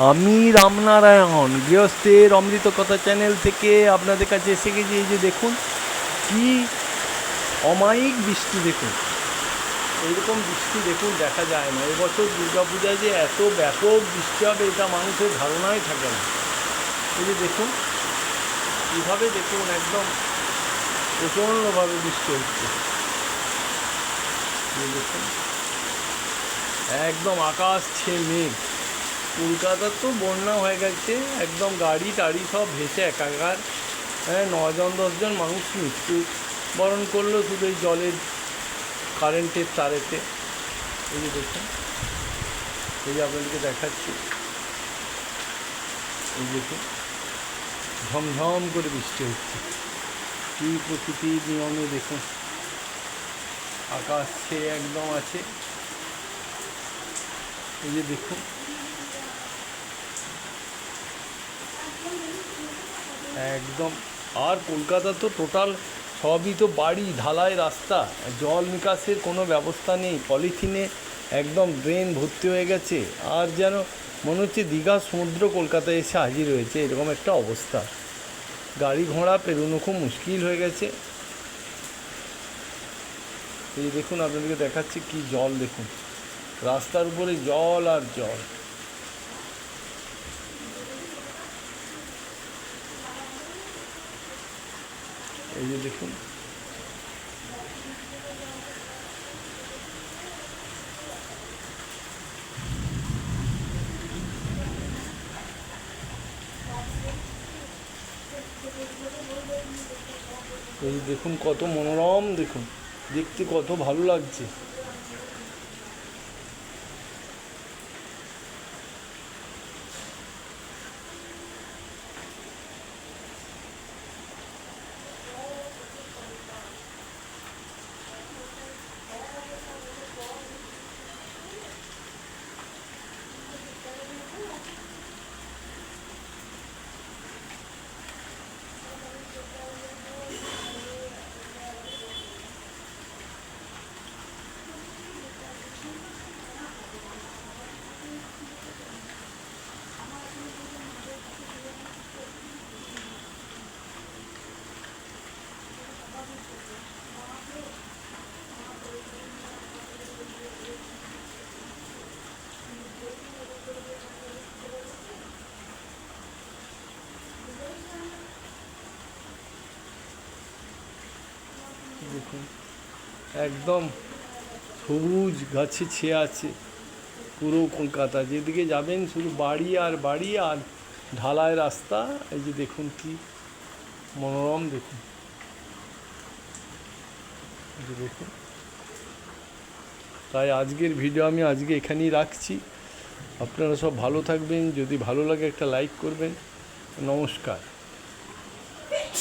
আমি রামনারায়ণ গৃহস্থের অমৃত কথা চ্যানেল থেকে আপনাদের কাছে এসে গেছি, এই যে দেখুন, কি অমায়িক বৃষ্টি দেখুন। এইরকম বৃষ্টি দেখুন, দেখা যায় না। এবছর দুর্গাপূজায় যে এত ব্যাপক বৃষ্টি হবে, এটা মানুষের ধারণাই থাকে না। এই যে দেখুন, কীভাবে দেখুন, একদম প্রচণ্ডভাবে বৃষ্টি হচ্ছে। দেখুন, একদম আকাশ ছে মেঘ। কলকাতার তো বন্যা হয়ে গেছে, একদম গাড়ি টাড়ি সব ভেসে একাকার। হ্যাঁ নজন দশজন মানুষ মৃত্যু বরণ করল শুধু এই জলের কারেন্টের তারেতে। এই যে দেখুন, এই যে আপনাদেরকে দেখাচ্ছি। এই দেখুন, ঝমঝম করে বৃষ্টি হচ্ছে। কী প্রকৃতির নিয়মে দেখুন, আকাশ একদম আছে। এই যে দেখুন একদম। আর কলকাতা তো টোটাল সবই তো বাড়ি, ঢালাই রাস্তা, জল নিকাশের কোনো ব্যবস্থা নেই পলিথিনে একদম ড্রেন ভর্তি হয়ে গেছে। আর যেন মনে হচ্ছে দীঘা সমুদ্র কলকাতায় এসে হাজির হয়েছে, এরকম একটা অবস্থা। গাড়ি ঘোড়া পেরোনো খুব মুশকিল হয়ে গেছে। এই দেখুন, আপনাদেরকে দেখাচ্ছি কি জল দেখুন। রাস্তার উপরে জল আর জল। এই যে দেখুন। এই দেখুন কত মনোরম দেখুন। দেখতে কত ভালো লাগছে। একদম সবুজ গাছে ছেয়ে আছে পুরো কলকাতা। যেদিকে যাবেন শুধু বাড়ি আর বাড়ি আর ঢালাই রাস্তা। এই যে দেখুন কি মনোরম দেখুন। তাই আজকের ভিডিও আমি আজকে এখানেই রাখছি। আপনারা সব ভালো থাকবেন। যদি ভালো লাগে একটা লাইক করবেন। নমস্কার।